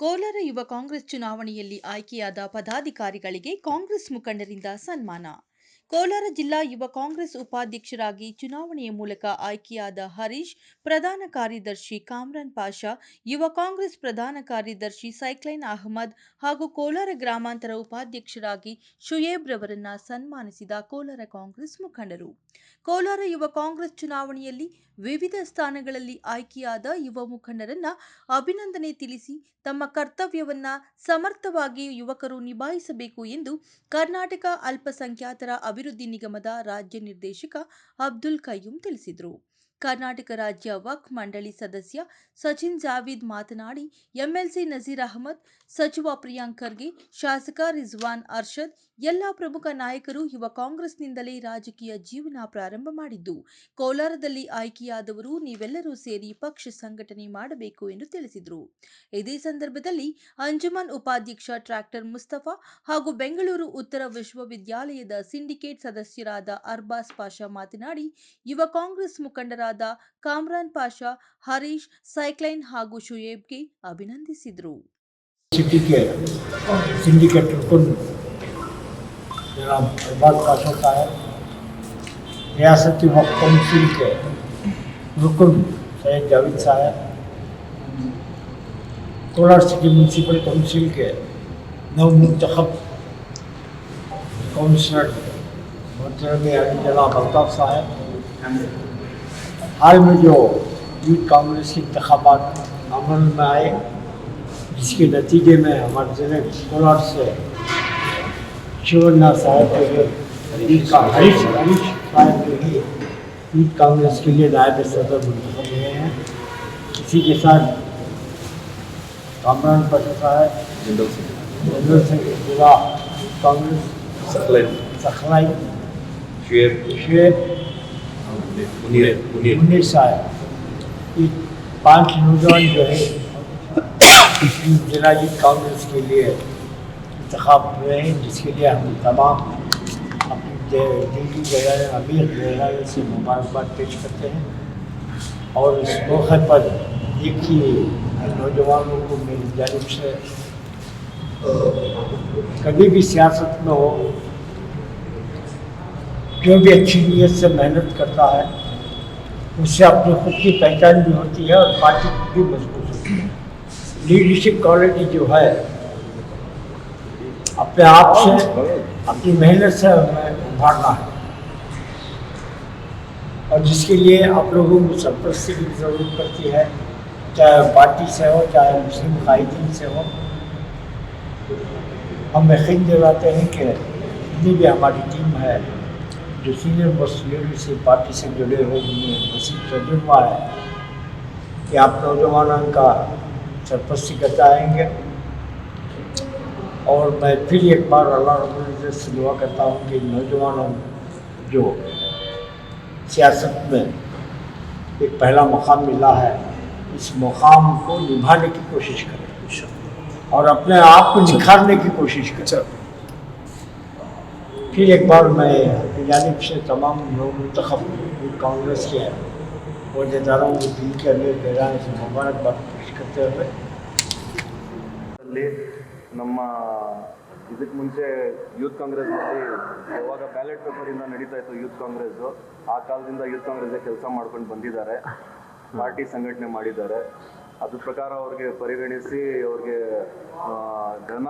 ಕೋಲಾರ ಯುವ ಕಾಂಗ್ರೆಸ್ ಚುನಾವಣೆಯಲ್ಲಿ ಆಯ್ಕೆಯಾದ ಪದಾಧಿಕಾರಿಗಳಿಗೆ ಕಾಂಗ್ರೆಸ್ ಮುಖಂಡರಿಂದ ಸನ್ಮಾನ ಕೋಲಾರ ಜಿಲ್ಲಾ ಯುವ ಕಾಂಗ್ರೆಸ್ ಉಪಾಧ್ಯಕ್ಷರಾಗಿ ಚುನಾವಣೆಯ ಮೂಲಕ ಆಯ್ಕೆಯಾದ ಹರೀಶ್, ಪ್ರಧಾನ ಕಾರ್ಯದರ್ಶಿ ಕಾಮ್ರಾನ್ ಪಾಷಾ, ಯುವ ಕಾಂಗ್ರೆಸ್ ಪ್ರಧಾನ ಕಾರ್ಯದರ್ಶಿ ಸೈಕ್ಲೈನ್ ಅಹಮದ್ ಹಾಗೂ ಕೋಲಾರ ಗ್ರಾಮಾಂತರ ಉಪಾಧ್ಯಕ್ಷರಾಗಿ ಶುಯೇಬ್ ರವರನ್ನ ಸನ್ಮಾನಿಸಿದ ಕೋಲಾರ ಕಾಂಗ್ರೆಸ್ ಮುಖಂಡರು. ಕೋಲಾರ ಯುವ ಕಾಂಗ್ರೆಸ್ ಚುನಾವಣೆಯಲ್ಲಿ ವಿವಿಧ ಸ್ಥಾನಗಳಲ್ಲಿ ಆಯ್ಕೆಯಾದ ಯುವ ಮುಖಂಡರನ್ನ ಅಭಿನಂದನೆ ತಿಳಿಸಿ ತಮ್ಮ ಕರ್ತವ್ಯವನ್ನ ಸಮರ್ಥವಾಗಿ ಯುವಕರು ನಿಭಾಯಿಸಬೇಕು ಎಂದು ಕರ್ನಾಟಕ ಅಲ್ಪಸಂಖ್ಯಾತರ ಅಭಿವೃದ್ಧಿ ನಿಗಮದ ರಾಜ್ಯ ನಿರ್ದೇಶಕ ಅಬ್ದುಲ್ ಕಯ್ಯೂಂ ತಿಳಿಸಿದರು. ಕರ್ನಾಟಕ ರಾಜ್ಯ ವಕ್ ಮಂಡಳಿ ಸದಸ್ಯ ಸಚಿನ್ ಜಾವೀದ್ ಮಾತನಾಡಿ, ಎಂಎಲ್ಸಿ ನಜೀರ್ ಅಹಮದ್, ಸಚಿವ ಪ್ರಿಯಾಂಕ್ ಖರ್ಗೆ, ಶಾಸಕ ರಿಜ್ವಾನ್ ಅರ್ಷದ್, ಎಲ್ಲ ಪ್ರಮುಖ ನಾಯಕರು ಯುವ ಕಾಂಗ್ರೆಸ್ನಿಂದಲೇ ರಾಜಕೀಯ ಜೀವನ ಪ್ರಾರಂಭ ಮಾಡಿದ್ದು. ಕೋಲಾರದಲ್ಲಿ ಆಯ್ಕೆಯಾದವರು ನೀವೆಲ್ಲರೂ ಸೇರಿ ಪಕ್ಷ ಸಂಘಟನೆ ಮಾಡಬೇಕು ಎಂದು ತಿಳಿಸಿದರು. ಇದೇ ಸಂದರ್ಭದಲ್ಲಿ ಅಂಜುಮನ್ ಉಪಾಧ್ಯಕ್ಷ ಟ್ರ್ಯಾಕ್ಟರ್ ಮುಸ್ತಫಾ ಹಾಗೂ ಬೆಂಗಳೂರು ಉತ್ತರ ವಿಶ್ವವಿದ್ಯಾಲಯದ ಸಿಂಡಿಕೇಟ್ ಸದಸ್ಯರಾದ ಅರ್ಬಾಸ್ ಪಾಷಾ ಮಾತನಾಡಿ, ಯುವ ಕಾಂಗ್ರೆಸ್ ಮುಖಂಡರಾದ ಆದ ಕಾಮ್ರಾನ್ ಪಾಷಾ، ಹರೀಶ್، ಸೈಕ್ಲೈನ್ ಹಾಗೂ ಶುಯೇಬ್ಗೆ ಅಭಿನಂದಿಸಿದರು. جاوید صاحب کولار سٹی میونسپل کونسل کے نو منتخب کونسلر محترم علی جناب الطاف صاحب حال میں جو یوتھ کانگریس کے انتخابات عمل میں آئے جس کے نتیجے میں ہمارے ضلع کولار سے شورنا صاحب کے لیے ہریش ہریش صاحب کے لیے یوتھ کانگریس کے لیے نائب صدر منتخب ہوئے ہیں۔ اسی کے ساتھ کامران پاشا صاحب جنرل سنگھ۔ ضلع کانگریس سخلائی شعیب۔ شعیب۔ انیس سال یہ پانچ نوجوان جو ہے ضلع کانگریس کے لیے انتخاب ہوئے ہیں، جس کے لیے ہم تمام اپنی دلی وغیرہ امیر وغیرہ سے مبارکباد پیش کرتے ہیں۔ اور اس موقع پر ایک ہی نوجوانوں کو میری جانب سے، کبھی بھی سیاست میں ہو جو بھی اچھی نیت سے محنت کرتا ہے، اس سے اپنی خود کی پہچان بھی ہوتی ہے اور پارٹی بھی مضبوط ہوتی ہے لیڈرشپ کوالٹی جو ہے، اپنے آپ سے، اپنی محنت سے ہمیں ابھارنا ہے۔ اور جس کے لیے آپ لوگوں کو سرپرستی کی ضرورت پڑتی ہے، چاہے پارٹی سے ہو، چاہے مسلم قائدین سے ہو، ہم یقین دلاتے ہیں کہ جتنی بھی ہماری ٹیم ہے دوسری مصنوعی سے پارٹی سے جڑے ہوئے جن میں وسیع تجربہ ہے کہ آپ نوجوانوں کا سرپرستی کرتا آئیں گے۔ اور میں پھر ایک بار اللہ رب العزت سے دعا کرتا ہوں کہ نوجوانوں جو سیاست میں ایک پہلا مقام ملا ہے، اس مقام کو نبھانے کی کوشش کریں اور اپنے آپ کو نکھارنے کی کوشش کریں۔ اچھا۔ फिर एक बार मैं अपनी जानब से तमाम लोग मुंतखब कांग्रेस के अहदेदारों को दिल के अंदर गहराई से मुबारकबाद पेश करते हुए ಅಲ್ಲಿ ನಮ್ಮ ಇದಕ್ಕೆ ಮುಂಚೆ ಯೂತ್ ಕಾಂಗ್ರೆಸ್ನಲ್ಲಿ ಯಾವಾಗ ಬ್ಯಾಲೆಟ್ ಪೇಪರಿಂದ ನಡೀತಾ ಇತ್ತು ಯೂತ್ ಕಾಂಗ್ರೆಸ್ಸು ಆ ಕಾಲದಿಂದ ಯೂತ್ ಕಾಂಗ್ರೆಸ್ಗೆ ಕೆಲಸ ಮಾಡ್ಕೊಂಡು ಬಂದಿದ್ದಾರೆ ಪಾರ್ಟಿ ಸಂಘಟನೆ ಮಾಡಿದ್ದಾರೆ ಅದ್ರ ಪ್ರಕಾರ ಅವ್ರಿಗೆ ಪರಿಗಣಿಸಿ ಅವ್ರಿಗೆ ಘನ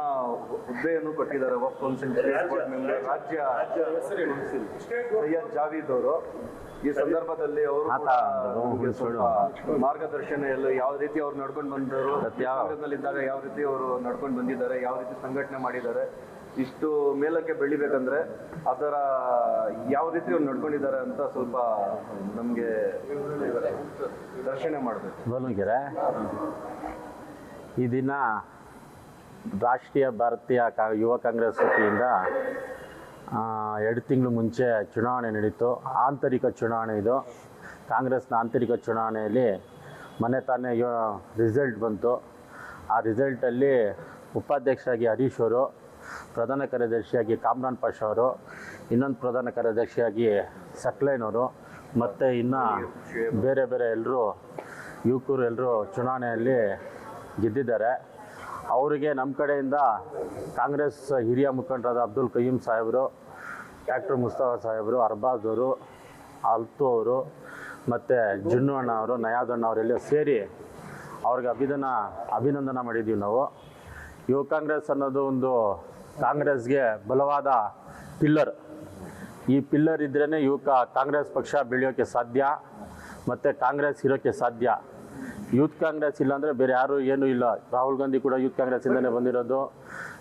ಹುದ್ದೆಯನ್ನು ಕೊಟ್ಟಿದ್ದಾರೆ. ವಕ್ ಕೌನ್ಸಿಲ್ ರಾಜ್ಯ ಕೌನ್ಸಿಲ್ ಸೈಯದ್ ಜಾವೀದ್ ಅವರು. ಈ ಸಂದರ್ಭದಲ್ಲಿ ಅವರು ಮಾರ್ಗದರ್ಶನ ಎಲ್ಲ ಯಾವ ರೀತಿ ಅವ್ರು ನಡ್ಕೊಂಡು ಬಂದರು ಇದ್ದಾಗ ಯಾವ ರೀತಿ ಅವರು ನಡ್ಕೊಂಡು ಬಂದಿದ್ದಾರೆ ಯಾವ ರೀತಿ ಸಂಘಟನೆ ಮಾಡಿದ್ದಾರೆ ಇಷ್ಟು ಮೇಲಕ್ಕೆ ಬೆಳಿಬೇಕಂದ್ರೆ ಅದರ ಯಾವ ರೀತಿ ಅವ್ರು ನಡ್ಕೊಂಡಿದ್ದಾರೆ ಅಂತ ಸ್ವಲ್ಪ ನಮಗೆ ದರ್ಶನ ಮಾಡಬೇಕು. ಈ ದಿನ ರಾಷ್ಟ್ರೀಯ ಭಾರತೀಯ ಕಾ, ಯುವ ಕಾಂಗ್ರೆಸ್ ವತಿಯಿಂದ ಎರಡು ತಿಂಗಳು ಮುಂಚೆ ಚುನಾವಣೆ ನಡೀತು. ಆಂತರಿಕ ಚುನಾವಣೆ ಇದು. ಕಾಂಗ್ರೆಸ್ನ ಆಂತರಿಕ ಚುನಾವಣೆಯಲ್ಲಿ ಮನೆ ತಾನೇ ರಿಸಲ್ಟ್ ಬಂತು. ಆ ರಿಸಲ್ಟಲ್ಲಿ ಉಪಾಧ್ಯಕ್ಷರಾಗಿ ಹರೀಶ್ ಅವರು ಪ್ರಧಾನ ಕಾರ್ಯದರ್ಶಿಯಾಗಿ ಕಾಮ್ರಾನ್ ಪಾಷ ಅವರು, ಇನ್ನೊಂದು ಪ್ರಧಾನ ಕಾರ್ಯದರ್ಶಿಯಾಗಿ ಸಕ್ಲೈನ್ ಅವರು, ಮತ್ತು ಇನ್ನು ಬೇರೆ ಬೇರೆ ಎಲ್ಲರೂ ಯುವಕರು ಎಲ್ಲರೂ ಚುನಾವಣೆಯಲ್ಲಿ ಗೆದ್ದಿದ್ದಾರೆ. ಅವರಿಗೆ ನಮ್ಮ ಕಡೆಯಿಂದ ಕಾಂಗ್ರೆಸ್ ಹಿರಿಯ ಮುಖಂಡರಾದ ಅಬ್ದುಲ್ ಕಯ್ಯಂ ಸಾಹೇಬರು ಡಾಕ್ಟರ್ ಮುಸ್ತಫಾ ಸಾಹೇಬರು, ಅರ್ಬಾಜ್ ಅವರು, ಅಲ್ತು ಅವರು, ಮತ್ತು ಜುನ್ನು ಅಣ್ಣ ಅವರು ನಯಾದ್ ಅಣ್ಣ ಅವರೆಲ್ಲ ಸೇರಿ ಅವ್ರಿಗೆ ಅಭಿದಾನ ಅಭಿನಂದನ ಮಾಡಿದ್ದೀವಿ ನಾವು. ಯುವ ಕಾಂಗ್ರೆಸ್ ಅನ್ನೋದು ಒಂದು ಕಾಂಗ್ರೆಸ್ಗೆ ಬಲವಾದ ಪಿಲ್ಲರ್. ಈ ಪಿಲ್ಲರ್ ಇದ್ರೇ ಯುವಕ ಕಾಂಗ್ರೆಸ್ ಪಕ್ಷ ಬೆಳೆಯೋಕ್ಕೆ ಸಾಧ್ಯ ಮತ್ತು ಕಾಂಗ್ರೆಸ್ ಇರೋಕ್ಕೆ ಸಾಧ್ಯ. ಯೂತ್ ಕಾಂಗ್ರೆಸ್ ಇಲ್ಲಾಂದರೆ ಬೇರೆ ಯಾರು ಏನೂ ಇಲ್ಲ. ರಾಹುಲ್ ಗಾಂಧಿ ಕೂಡ ಯೂತ್ ಕಾಂಗ್ರೆಸ್ಸಿಂದಲೇ ಬಂದಿರೋದು.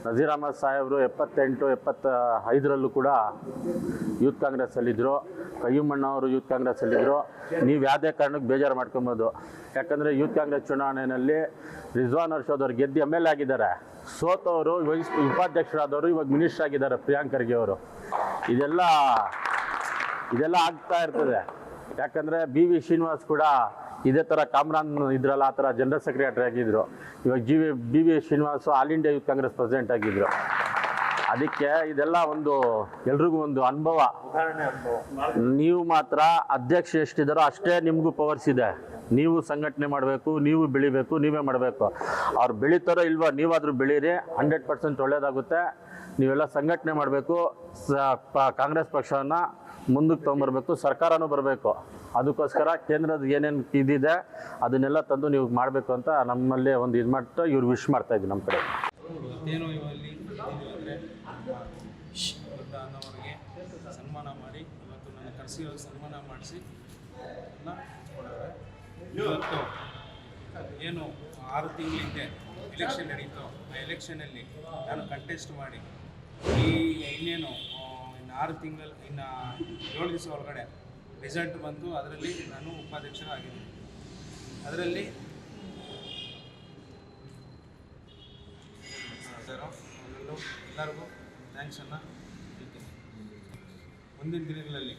ನಜೀರ್ ಅಹಮದ್ ಸಾಹೇಬರು ಎಪ್ಪತ್ತೆಂಟು ಎಪ್ಪತ್ತ ಐದರಲ್ಲೂ ಕೂಡ ಯೂತ್ ಕಾಂಗ್ರೆಸ್ಸಲ್ಲಿದ್ದರು ಕಯ್ಯಮ್ಮಣ್ಣ ಅವರು ಯೂತ್ ಕಾಂಗ್ರೆಸ್ಸಲ್ಲಿದ್ದರು ನೀವು ಯಾವುದೇ ಕಾರಣಕ್ಕೆ ಬೇಜಾರು ಮಾಡ್ಕೊಬೋದು. ಯಾಕಂದರೆ ಯೂತ್ ಕಾಂಗ್ರೆಸ್ ಚುನಾವಣೆಯಲ್ಲಿ ರಿಜ್ವಾನ್ ಅರ್ಷದ್ ಅವ್ರು ಗೆದ್ದು ಎಂ ಎಲ್ ಎ ಆಗಿದ್ದಾರೆ. ಸೋತವರು ಇವಾಗ ಉಪಾಧ್ಯಕ್ಷರಾದವರು ಇವಾಗ ಮಿನಿಸ್ಟರ್ ಆಗಿದ್ದಾರೆ ಪ್ರಿಯಾಂಕ್ ಖರ್ಗೆ ಅವರು. ಇದೆಲ್ಲ ಇದೆಲ್ಲ ಆಗ್ತಾ ಇರ್ತದೆ. ಯಾಕಂದರೆ ಬಿ ವಿ ಶ್ರೀನಿವಾಸ್ ಕೂಡ ಇದೇ ಥರ ಕಾಮ್ರಾನ್ ಇದ್ರಲ್ಲ ಆ ಥರ ಜನರಲ್ ಸೆಕ್ರೆಟರಿ ಆಗಿದ್ದರು ಇವಾಗ G V B V Srinivas all India youth Congress president ಆಗಿದ್ದರು ಅದಕ್ಕೆ ಇದೆಲ್ಲ ಒಂದು ಎಲ್ರಿಗೂ ಒಂದು ಅನುಭವ. ನೀವು ಮಾತ್ರ ಅಧ್ಯಕ್ಷ ಎಷ್ಟಿದ್ದಾರೋ ಅಷ್ಟೇ ನಿಮಗೂ ಪವರ್ಸ್ ಇದೆ. ನೀವು ಸಂಘಟನೆ ಮಾಡಬೇಕು, ನೀವು ಬೆಳಿಬೇಕು, ನೀವೇ ಮಾಡಬೇಕು. ಅವ್ರು ಬೆಳೀತಾರೋ ಇಲ್ವೋ ನೀವಾದರೂ ಬೆಳೀರಿ ಹಂಡ್ರೆಡ್ ಪರ್ಸೆಂಟ್ ಒಳ್ಳೇದಾಗುತ್ತೆ. ನೀವೆಲ್ಲ ಸಂಘಟನೆ ಮಾಡಬೇಕು ಕಾಂಗ್ರೆಸ್ ಪಕ್ಷವನ್ನು ಮುಂದಕ್ಕೆ ತೊಗೊಂಬರ್ಬೇಕು, ಸರ್ಕಾರನೂ ಬರಬೇಕು. ಅದಕ್ಕೋಸ್ಕರ ಕೇಂದ್ರದ ಏನೇನು ಇದಿದೆ, ಅದನ್ನೆಲ್ಲ ತಂದು ನೀವು ಮಾಡಬೇಕು ಅಂತ ನಮ್ಮಲ್ಲಿ ಒಂದು ಇದು ಮಾಡ್ತಾ ಇವ್ರು ವಿಶ್ ಮಾಡ್ತಾ ಇದ್ದೀವಿ ನಮ್ಮ ಕಡೆ. ಸನ್ಮಾನ ಮಾಡಿ, ಇವತ್ತು ನನ್ನ ಕರೆಸಿ ಸನ್ಮಾನ ಮಾಡಿಸಿ, ಎಲ್ಲ ಇವತ್ತು ಏನು ಆರು ತಿಂಗಳಿಂದೆ ಎಲೆಕ್ಷನ್ ನಡೀತು, ಆ ಎಲೆಕ್ಷನಲ್ಲಿ ನಾನು ಕಂಟೆಸ್ಟ್ ಮಾಡಿ, ಈ ಇನ್ನೇನು ಇನ್ನು ಆರು ತಿಂಗಳ, ಇನ್ನು ಏಳು ದಿವಸ ಒಳಗಡೆ ರಿಸಲ್ಟ್ ಬಂತು ಅದರಲ್ಲಿ ನಾನು ಉಪಾಧ್ಯಕ್ಷರಾಗಿದ್ದೀನಿ. ಅದರಲ್ಲಿ ಸರ್ ಎಲ್ಲರೂ ಎಲ್ಲರಿಗೂ ಥ್ಯಾಂಕ್ಸನ್ನು ಹೇಳ್ತೀನಿ. ಮುಂದಿನ ದಿನಗಳಲ್ಲಿ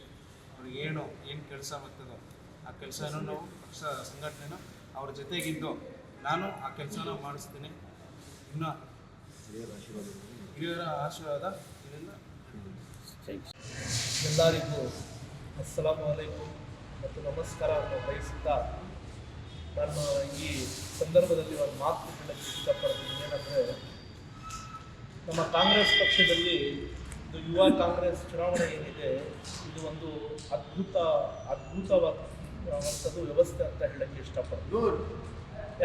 ಅವ್ರಿಗೆ ಏನು ಏನು ಕೆಲಸ ಬರ್ತದೋ ಆ ಕೆಲಸನೂ ನಾವು ಸಂಘಟನೆನ ಅವ್ರ ಜೊತೆಗಿದ್ದು ನಾನು ಆ ಕೆಲಸನ ಮಾಡಿಸ್ತೀನಿ. ಇನ್ನು ಹಿರಿಯರ ಆಶೀರ್ವಾದ ಇದರಿಂದ ಎಲ್ಲರಿಗೂ ಅಸ್ಸಲಾಮ್ ಅಲೈಕುಂ ಮತ್ತು ನಮಸ್ಕಾರವನ್ನು ಬಯಸುತ್ತಾ ನಾನು ಈ ಸಂದರ್ಭದಲ್ಲಿ ಒಂದು ಮಾತು ಹೇಳಕ್ಕೆ ಇಷ್ಟಪಡ್ತೀನಿ. ಏನಂದರೆ, ನಮ್ಮ ಕಾಂಗ್ರೆಸ್ ಪಕ್ಷದಲ್ಲಿ ಇದು ಯುವ ಕಾಂಗ್ರೆಸ್ ಚುನಾವಣೆ ಏನಿದೆ, ಇದು ಒಂದು ಅದ್ಭುತ ಅದ್ಭುತವಾದಂಥದ್ದು ವ್ಯವಸ್ಥೆ ಅಂತ ಹೇಳಕ್ಕೆ ಇಷ್ಟಪಡ್ತೀನಿ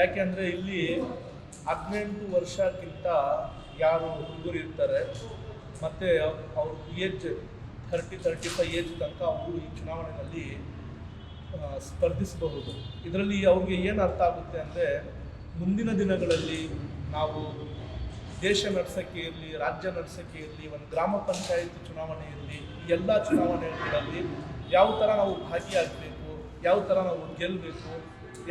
ಯಾಕೆಂದ್ರೆ ಇಲ್ಲಿ ಹದಿನೆಂಟು ವರ್ಷಕ್ಕಿಂತ ಯಾರು ಹುಡುಗರು ಇರ್ತಾರೆ ಮತ್ತು ಅವ್ರ age thirty thirty five age ತನಕ ಅವರು ಈ ಚುನಾವಣೆಯಲ್ಲಿ ಸ್ಪರ್ಧಿಸಬಹುದು. ಇದರಲ್ಲಿ ಅವ್ರಿಗೆ ಏನು ಅರ್ಥ ಆಗುತ್ತೆ ಅಂದರೆ ಮುಂದಿನ ದಿನಗಳಲ್ಲಿ ನಾವು ದೇಶ ನಡೆಸೋಕ್ಕೆ ಇರಲಿ ರಾಜ್ಯ ನಡೆಸೋಕ್ಕೆ ಇರಲಿ ಒಂದು ಗ್ರಾಮ ಪಂಚಾಯತ್ ಚುನಾವಣೆ ಇರಲಿ ಎಲ್ಲ ಚುನಾವಣೆಗಳಲ್ಲಿ ಯಾವ ಥರ ನಾವು ಭಾಗಿಯಾಗಬೇಕು ಯಾವ ಥರ ನಾವು ಗೆಲ್ಲಬೇಕು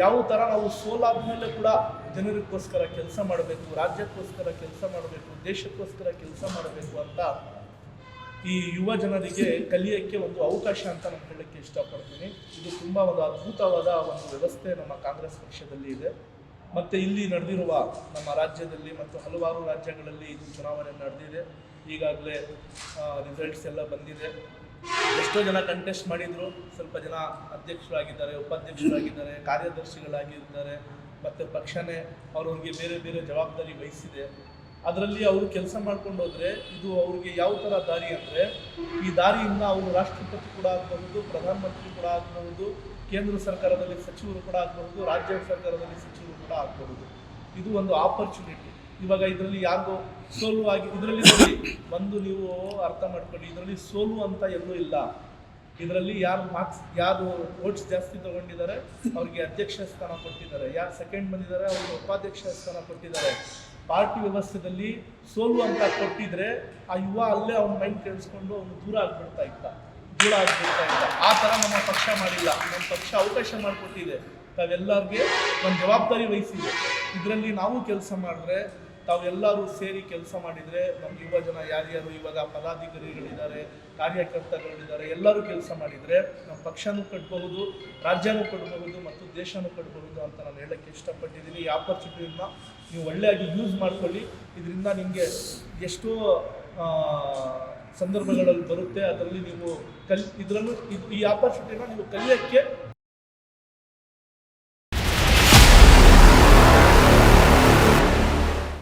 ಯಾವ ಥರ ನಾವು ಸೋಲಾದ್ಮೇಲೆ ಕೂಡ ಜನರಿಗೋಸ್ಕರ ಕೆಲಸ ಮಾಡಬೇಕು, ರಾಜ್ಯಕ್ಕೋಸ್ಕರ ಕೆಲಸ ಮಾಡಬೇಕು, ದೇಶಕ್ಕೋಸ್ಕರ ಕೆಲಸ ಮಾಡಬೇಕು ಅಂತ ಈ ಯುವ ಜನರಿಗೆ ಕಲಿಯೋಕ್ಕೆ ಒಂದು ಅವಕಾಶ ಅಂತ ನಾನು ಹೇಳಕ್ಕೆ ಇಷ್ಟಪಡ್ತೀನಿ. ಇದು ತುಂಬ ಒಂದು ಅದ್ಭುತವಾದ ಒಂದು ವ್ಯವಸ್ಥೆ ನಮ್ಮ ಕಾಂಗ್ರೆಸ್ ಪಕ್ಷದಲ್ಲಿ ಇದೆ. ಮತ್ತು ಇಲ್ಲಿ ನಡೆದಿರುವ ನಮ್ಮ ರಾಜ್ಯದಲ್ಲಿ ಮತ್ತು ಹಲವಾರು ರಾಜ್ಯಗಳಲ್ಲಿ ಇದು ಚುನಾವಣೆ ನಡೆದಿದೆ. ಈಗಾಗಲೇ ರಿಸಲ್ಟ್ಸ್ ಎಲ್ಲ ಬಂದಿದೆ. ಎಷ್ಟೋ ಜನ ಕಂಟೆಸ್ಟ್ ಮಾಡಿದ್ರು. ಸ್ವಲ್ಪ ಜನ ಅಧ್ಯಕ್ಷರಾಗಿದ್ದಾರೆ, ಉಪಾಧ್ಯಕ್ಷರಾಗಿದ್ದಾರೆ ಕಾರ್ಯದರ್ಶಿಗಳಾಗಿರ್ತಾರೆ ಮತ್ತು ಪಕ್ಷನೇ ಅವ್ರವ್ರಿಗೆ ಬೇರೆ ಬೇರೆ ಜವಾಬ್ದಾರಿ ವಹಿಸಿದೆ. ಅದರಲ್ಲಿ ಅವರು ಕೆಲಸ ಮಾಡ್ಕೊಂಡು ಹೋದರೆ ಇದು ಅವ್ರಿಗೆ ಯಾವ ಥರ ದಾರಿ ಅಂದರೆ, ಈ ದಾರಿಯಿಂದ ಅವರು ರಾಷ್ಟ್ರಪತಿ ಕೂಡ ಆಗಬಹುದು, ಪ್ರಧಾನಮಂತ್ರಿ ಕೂಡ ಆಗಬಹುದು, ಕೇಂದ್ರ ಸರ್ಕಾರದಲ್ಲಿ ಸಚಿವರು ಕೂಡ ಆಗಬಹುದು, ರಾಜ್ಯ ಸರ್ಕಾರದಲ್ಲಿ ಸಚಿವರು ಕೂಡ ಆಗಬಹುದು. ಇದು ಒಂದು ಆಪರ್ಚುನಿಟಿ ಇವಾಗ ಇದರಲ್ಲಿ ಯಾರಿಗೋ ಸೋಲು ಆಗಿ, ಇದರಲ್ಲಿ ನೋಡಿ ಒಂದು ನೀವು ಅರ್ಥ ಮಾಡ್ಕೊಳ್ಳಿ, ಇದರಲ್ಲಿ ಸೋಲು ಅಂತ ಎಲ್ಲೂ ಇಲ್ಲ. ಇದರಲ್ಲಿ ಯಾರು ಮಾರ್ಕ್ಸ್, ಯಾರು ವೋಟ್ಸ್ ಜಾಸ್ತಿ ತಗೊಂಡಿದ್ದಾರೆ, ಅವ್ರಿಗೆ ಅಧ್ಯಕ್ಷ ಸ್ಥಾನ ಕೊಟ್ಟಿದ್ದಾರೆ. ಯಾರು ಸೆಕೆಂಡ್ ಬಂದಿದ್ದಾರೆ, ಅವ್ರಿಗೆ ಉಪಾಧ್ಯಕ್ಷ ಸ್ಥಾನ ಕೊಟ್ಟಿದ್ದಾರೆ. ಪಾರ್ಟಿ ವ್ಯವಸ್ಥೆಯಲ್ಲಿ ಸೋಲು ಅಂತ ಕೊಟ್ಟಿದ್ರೆ ಆ ಯುವ ಅಲ್ಲೇ ಅವ್ನ ಮೈಂಡ್ ಕೇಳಿಸ್ಕೊಂಡು ಅವ್ನು ದೂರ ಆಗ್ಬಿಡ್ತಾ ಇತ್ತ ದೂರ ಆಗ್ಬಿಡ್ತಾ ಇತ್ತ ಆ ಥರ ನಮ್ಮ ಪಕ್ಷ ಮಾಡಿಲ್ಲ. ನಮ್ಮ ಪಕ್ಷ ಅವಕಾಶ ಮಾಡಿಕೊಟ್ಟಿದೆ. ತಾವೆಲ್ಲರಿಗೆ ಒಂದು ಜವಾಬ್ದಾರಿ ವಹಿಸಿದೆ. ಇದರಲ್ಲಿ ನಾವು ಕೆಲಸ ಮಾಡಿದ್ರೆ ತಾವೆಲ್ಲರೂ ಸೇರಿ ಕೆಲಸ ಮಾಡಿದರೆ ನಮ್ಮ ಯುವ ಜನ ಯಾರ್ಯಾರು ಇವಾಗ ಪದಾಧಿಕಾರಿಗಳಿದ್ದಾರೆ ಕಾರ್ಯಕರ್ತಗಳಿದ್ದಾರೆ ಎಲ್ಲರೂ ಕೆಲಸ ಮಾಡಿದರೆ ನಮ್ಮ ಪಕ್ಷನೂ ಕಟ್ಟಬಹುದು ರಾಜ್ಯನೂ ಕಟ್ಟಬಹುದು ಮತ್ತು ದೇಶನೂ ಕಟ್ಟಬಹುದು ಅಂತ ನಾನು ಹೇಳೋಕ್ಕೆ ಇಷ್ಟಪಟ್ಟಿದ್ದೀನಿ. ಈ ಆಪರ್ಚುನಿಟಿನ ನೀವು ಒಳ್ಳೆಯಾಗಿ ಯೂಸ್ ಮಾಡ್ಕೊಳ್ಳಿ. ಇದರಿಂದ ನಿಮಗೆ ಎಷ್ಟೋ ಸಂದರ್ಭಗಳಲ್ಲಿ ಬರುತ್ತೆ. ಅದರಲ್ಲಿ ನೀವು ಕಲ್, ಇದರಲ್ಲೂ ಇದು ಈ ಆಪರ್ಚುನಿಟಿನ ನೀವು ಕಲಿಯೋಕ್ಕೆ